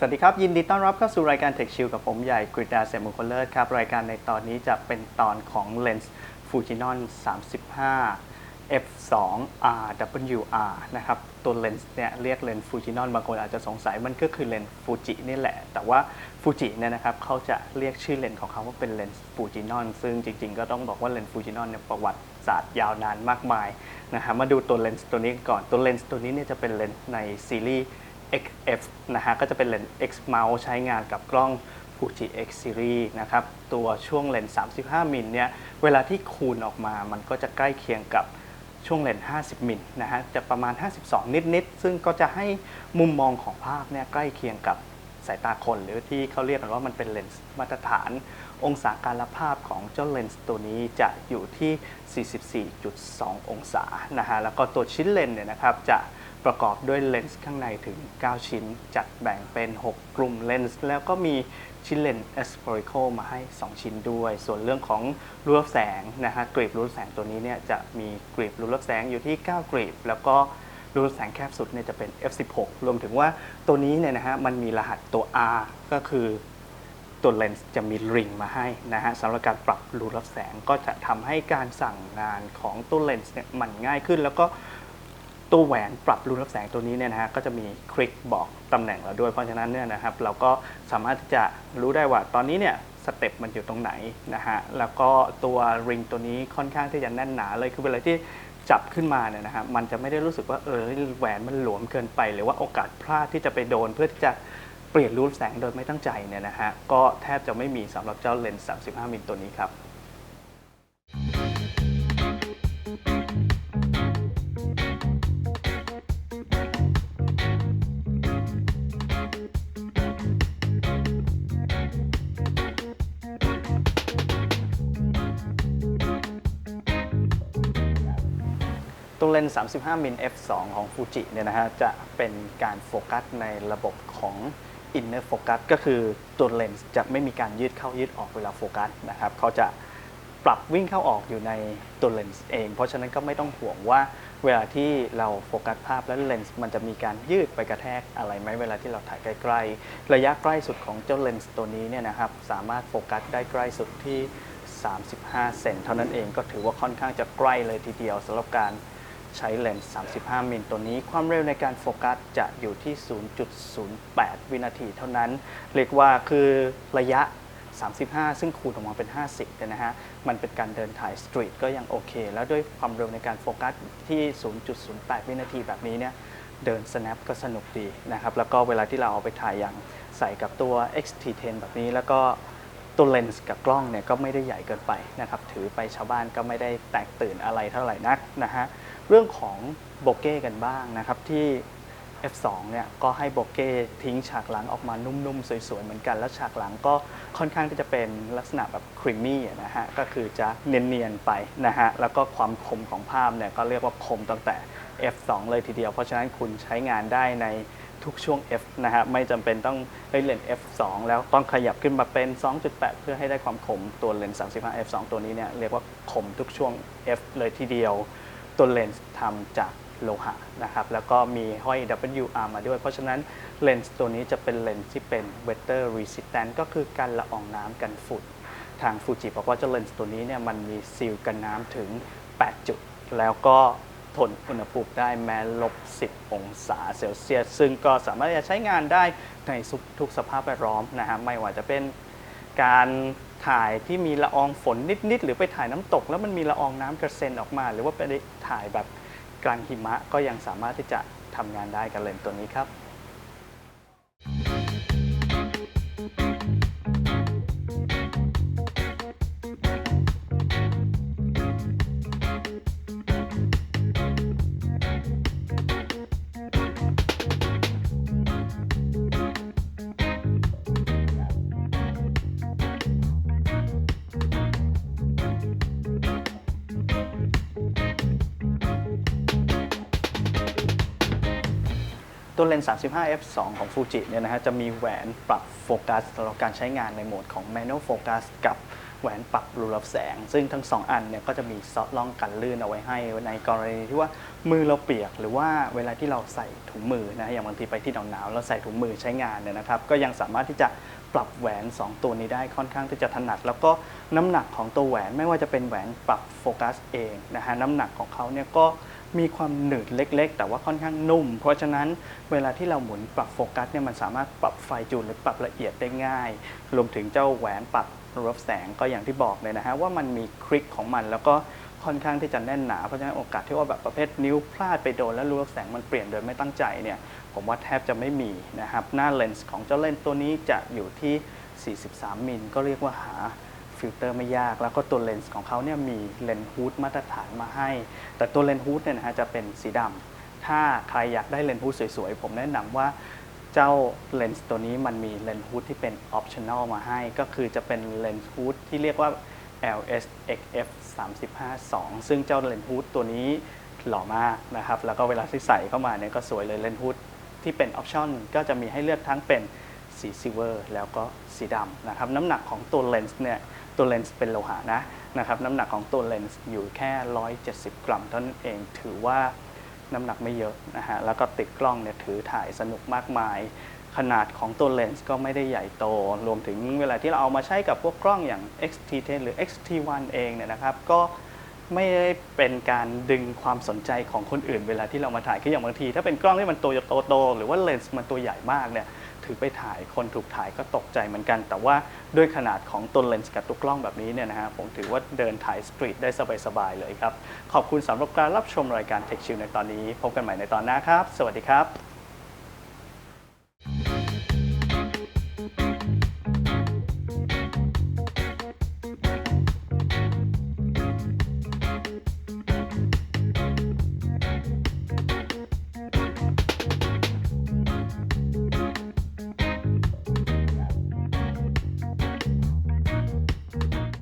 สวัสดีครับ ยินดีต้อนรับเข้าสู่รายการ Tech Shield กับผมใหญ่กริดาเซมุคลเลิศครับ รายการในตอนนี้จะเป็นตอนของเลนส์ Fujinon 35 f2RWR นะครับ ตัวเลนส์เนี่ยเรียกเลนส์ Fujinon บางคนอาจจะสงสัยมันก็คือเลนส์ฟูจินี่แหละ แต่ว่าฟูจิเนี่ยนะครับเขาจะเรียกชื่อเลนส์ของเขาว่าเป็นเลนส์ Fujinon ซึ่งจริงๆ ก็ต้องบอกว่าเลนส์ Fujinon เนี่ยประวัติศาสตร์ยาวนานมากมายนะฮะมาดูตัวเลนส์ตัวนี้ก่อนตัวเลนส์ตัวนี้เนี่ยจะเป็นเลนส์ในซีรีส์ XF นะฮะก็จะเป็นเลนส์ X mount ใช้งานกับกล้อง Fuji X series นะครับ ตัวช่วงเลนส์35 มิลเนี่ย เวลาที่คูณออกมามันก็จะใกล้เคียงกับช่วงเลนส์50 มิลนะฮะ จะประมาณ 52 นิด ๆ ซึ่งก็จะให้มุมมองของภาพเนี่ยใกล้เคียงกับสายตาคน หรือที่เขาเรียกกันว่ามันเป็นเลนส์มาตรฐาน องศาการละภาพของเจ้าเลนส์ตัวนี้จะอยู่ที่ 44.2 องศานะฮะ แล้วก็ตัวชิ้นเลนส์เนี่ยนะครับจะ ประกอบด้วยเลนส์ข้างในถึง 9 ชิ้น จัดแบ่งเป็น 6 กลุ่มเลนส์แล้วก็มีชิ้นเลนส์ aspherical มาให้ 2 ชิ้นด้วย ส่วนเรื่องของรูรับแสงนะฮะกรีบรูรับแสงตัวนี้เนี่ยจะมีกรีบรูรับแสงอยู่ที่ 9 กรีบ แล้วก็รูรับแสงแคบสุดเนี่ยจะเป็น f16 รวมถึงว่าตัวนี้เนี่ยนะฮะมันมีรหัสตัว R ก็คือตัวเลนส์จะมีริงมาให้นะฮะสำหรับการปรับรูรับแสงก็จะทำให้การสั่งงานของตัวเลนส์เนี่ยมันง่ายขึ้น แล้วก็ ตัวแหวนปรับรูรับแสงตัวนี้เนี่ยนะฮะก็จะมีคลิกบอกตำแหน่งเราด้วย เพราะฉะนั้นเนี่ยนะครับเราก็สามารถที่จะรู้ได้ว่าตอนนี้เนี่ยสเต็ปมันอยู่ตรงไหนนะฮะแล้วก็ตัวริงตัวนี้ค่อนข้างที่จะแน่นหนาเลยคือเวลาที่จับขึ้นมาเนี่ยนะฮะมันจะไม่ได้รู้สึกว่าเออแหวนมันหลวมเกินไป หรือว่าโอกาสพลาดที่จะไปโดนเพื่อที่จะเปลี่ยนรูปแสงโดยไม่ตั้งใจเนี่ยนะฮะก็แทบจะไม่มีสำหรับเจ้าเลนส์ 35 มิลตัวนี้ครับ ตัวเลนส์ 35 มิล f2 ของฟูจิเนี่ยนะฮะจะเป็นการโฟกัสในระบบของ inner focus ก็คือตัวเลนส์จะไม่มีการยืดเข้ายืดออกเวลาโฟกัสนะครับเขาจะปรับวิ่งเข้าออกอยู่ในตัวเลนส์เอง เพราะฉะนั้นก็ไม่ต้องห่วงว่าเวลาที่เราโฟกัสภาพแล้วเลนส์มันจะมีการยืดไปกระแทกอะไรไหมเวลาที่เราถ่ายใกล้ๆ ระยะใกล้สุดของเจ้าเลนส์ตัวนี้เนี่ยนะครับสามารถโฟกัสได้ใกล้สุดที่ 35 เซนเท่านั้นเองก็ถือว่าค่อนข้างจะใกล้เลยทีเดียวสำหรับการ ใช้เลนส์35 มิลตัวนี้ ความเร็วในการโฟกัสจะอยู่ที่ 0.08 วินาทีเท่านั้น เรียกว่าคือระยะ 35 ซึ่งคูณออกมาเป็น 50เนี่ยนะฮะ มันเป็นการเดินถ่ายสตรีทก็ยังโอเค แล้วด้วยความเร็วในการโฟกัสที่ 0.08 วินาทีแบบนี้เนี่ยเดิน snap ก็สนุกดีนะครับ แล้วก็เวลาที่เราเอาไปถ่ายอย่างใส่กับตัว XT10 แบบนี้แล้วก็ตัวเลนส์กับกล้องเนี่ยก็ไม่ได้ใหญ่เกินไปนะครับ ถือไปชาวบ้านก็ไม่ได้แตกตื่นอะไรเท่าไหร่นักนะฮะ เรื่องของโบเก้กันบ้างนะครับที่ F2 เนี่ยก็ให้โบเก้ทิ้งฉากหลังออกมานุ่มๆ สวยๆ เหมือนกัน แล้วฉากหลังก็ค่อนข้างที่จะเป็นลักษณะแบบครีมมี่นะฮะก็คือจะเนียนๆไปนะฮะแล้วก็ความคมของภาพเนี่ยก็เรียกว่าคมตั้งแต่ F2 เลยทีเดียว เพราะฉะนั้นคุณใช้งานได้ในทุกช่วง F นะฮะไม่จำเป็นต้องเลนเลนส์ F2 แล้วต้องขยับขึ้นมาเป็น 2.8 เพื่อให้ได้ความคมตัวเลนส์ 35 F2 ตัวนี้เนี่ยเรียกว่าคมทุกช่วง F เลยทีเดียว ตัวเลนส์ทำจากโลหะนะครับแล้วก็มีห้อย WR มาด้วย เพราะฉะนั้นเลนส์ตัวนี้จะเป็นเลนส์ที่เป็น weather resistant ก็คือการละอองน้ำกันฝุ่นทางฟูจิบอกว่าเจ้าเลนส์ตัวนี้เนี่ยมันมีซีลกันน้ำถึง 8 จุด แล้วก็ทนอุณหภูมิได้แม้ลบ 10 องศาเซลเซียส ซึ่งก็สามารถจะใช้งานได้ในทุกสภาพแวดล้อมนะฮะไม่ว่าจะเป็นการ ถ่ายที่มีละอองฝนนิด ๆ หรือไปถ่ายน้ำตก แล้วมันมีละอองน้ำกระเซ็นออกมา หรือว่าไปถ่ายแบบกลางหิมะก็ยังสามารถที่จะทำงานได้กับเลนส์ตัวนี้ครับ ตัวเลนส์ 35 f2 ของฟูจิเนี่ยนะฮะจะมีแหวนปรับโฟกัสสำหรับการใช้งานในโหมดของ manual focus กับแหวนปรับรูรับแสง ซึ่งทั้งสองอันเนี่ยก็จะมีซอสล่องกันลื่นเอาไว้ให้ในกรณีที่ว่ามือเราเปียก หรือว่าเวลาที่เราใส่ถุงมือนะอย่างบางทีไปที่หนาวๆเราใส่ถุงมือใช้งานเนี่ยนะครับ ก็ยังสามารถที่จะปรับแหวน 2 ตัวนี้ได้ค่อนข้างที่จะถนัด แล้วก็น้ำหนักของตัวแหวนไม่ว่าจะเป็นแหวนปรับโฟกัสเองนะฮะน้ำหนักของเขาเนี่ยก็มีความหนืดเล็ก ๆ แต่ว่าค่อนข้างนุ่ม เพราะฉะนั้นเวลาที่เราหมุนปรับโฟกัสเนี่ยมันสามารถปรับไฟจูนหรือปรับละเอียดได้ง่าย รวมถึงเจ้าแหวนปรับรับแสงก็อย่างที่บอกเลยนะฮะว่ามันมีคลิกของมันแล้วก็ค่อนข้างที่จะแน่นหนาเพราะฉะนั้นโอกาสที่ว่าแบบประเภทนิ้วพลาดไปโดนแล้วรูรับแสงมันเปลี่ยนโดยไม่ตั้งใจเนี่ย ผมว่าแทบจะไม่มีนะครับ หน้าเลนส์ของเจ้าเลนส์ตัวนี้จะอยู่ที่ 43 มิล ก็เรียกว่าหาฟิลเตอร์ไม่ยาก แล้วก็ตัวเลนส์ของเขาเนี่ยมีเลนส์ฮูดมาตรฐานมาให้ แต่ตัวเลนส์ฮูดเนี่ยนะฮะจะเป็นสีดำ ถ้าใครอยากได้เลนส์ฮูดสวยๆ ผมแนะนำว่าเจ้าเลนส์ตัวนี้มันมีเลนส์ฮูดที่เป็นออปชั่นอลมาให้ ก็คือจะเป็นเลนส์ฮูดที่เรียกว่า LSXF 352 ซึ่งเจ้าเลนส์ฮูดตัวนี้หล่อมากนะครับ แล้วก็เวลาที่ใส่เข้ามาเนี่ยก็สวยเลยเลนส์ฮูด ที่เป็นออปชั่นก็จะมีให้เลือกทั้งเป็นสีซิเวอร์แล้วก็สีดำนะครับน้ำหนักของตัวเลนส์เนี่ยตัวเลนส์เป็นโลหะนะนะครับน้ำหนักของตัวเลนส์อยู่แค่ 170 กรัมเท่านั้นเองถือว่าน้ำหนักไม่เยอะนะฮะแล้วก็ติดกล้องเนี่ยถือถ่ายสนุกมากมาย ขนาดของตัวเลนส์ก็ไม่ได้ใหญ่โต รวมถึงเวลาที่เราเอามาใช้กับพวกกล้องอย่าง X-T10 หรือ X-T1 เองเนี่ยนะครับก็ ไม่ได้เป็นการดึงความสนใจของคนอื่น เวลาที่เรามาถ่ายคืออย่างบางที ถ้าเป็นกล้องที่มันตัวโตๆหรือว่าเลนส์มันตัวใหญ่มากเนี่ยถือไปถ่ายคนถูกถ่ายก็ตกใจเหมือนกัน แต่ว่าด้วยขนาดของตัวเลนส์กับตัวกล้องแบบนี้เนี่ยนะฮะผมถือว่าเดินถ่ายสตรีทได้สบายๆเลยครับ ขอบคุณสำหรับการรับชมรายการ Tech Chill ในตอนนี้ พบกันใหม่ในตอนหน้าครับ สวัสดีครับ